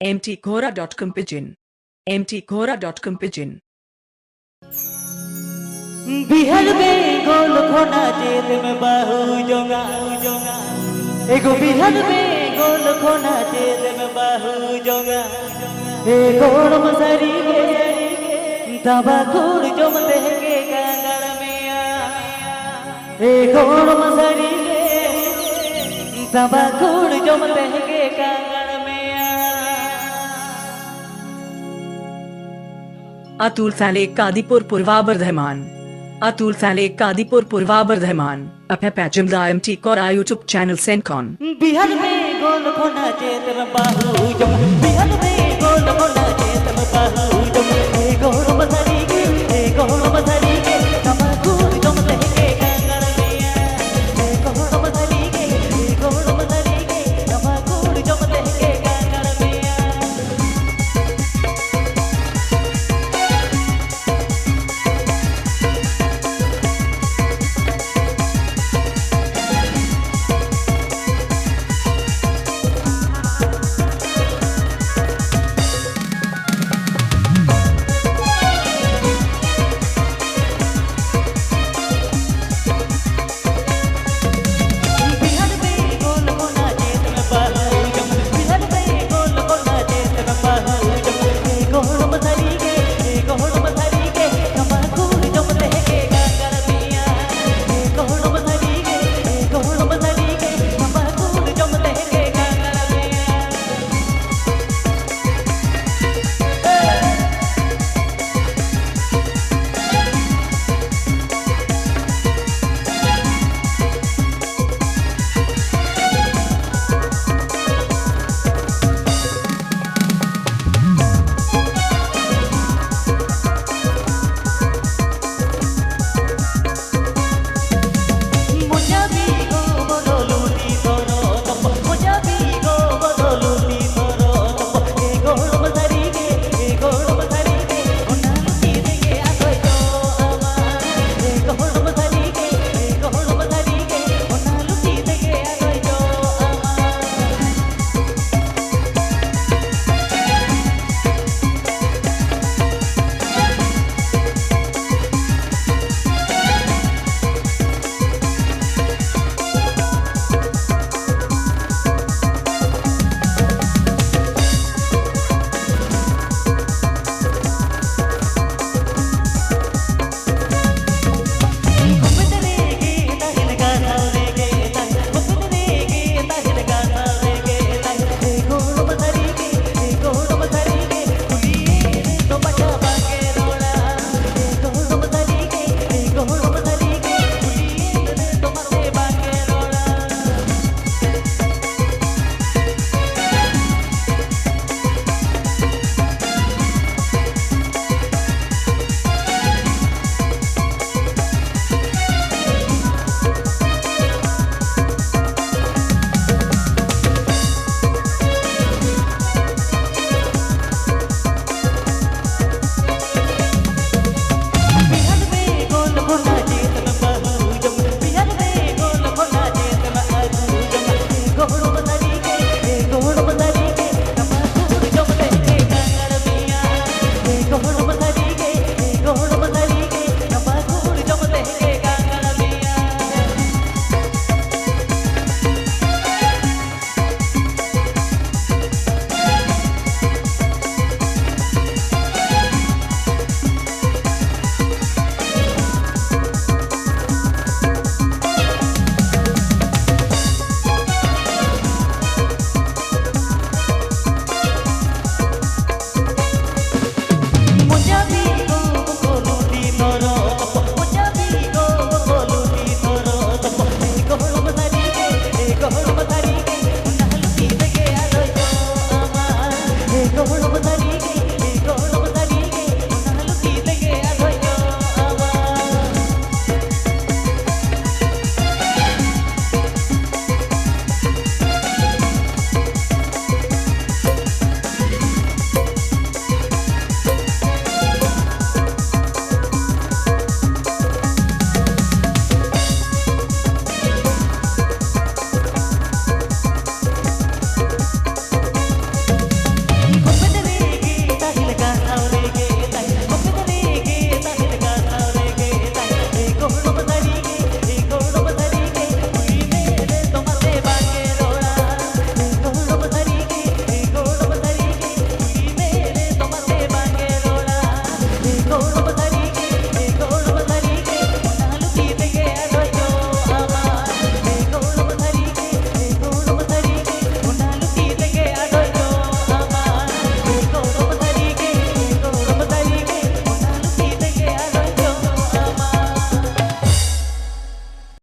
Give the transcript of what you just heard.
mtghora.com pigeon mtghora.com pigeon Bihar বে গোল খোনা চেত মে বাহু জোগা জোগা এগো বিহার বে গোল খোনা চেত মে বাহু জোগা এ গোল মসারি গে দাবা গোল জম দেহগে কাঙ্গার মিয়া এ গোল মসারি গে দাবা গোল জম দেহগে কাঙ্গার अतुल साले कादीपुर पूर्वा बर्धमान अतुल साले कादीपुर पूर्वा बर्धमान अप पैचमदा एम टी और यूट्यूब चैनल सेंकॉन। बिहार में गोल खोना चेतर बाहु बाहू बिहार में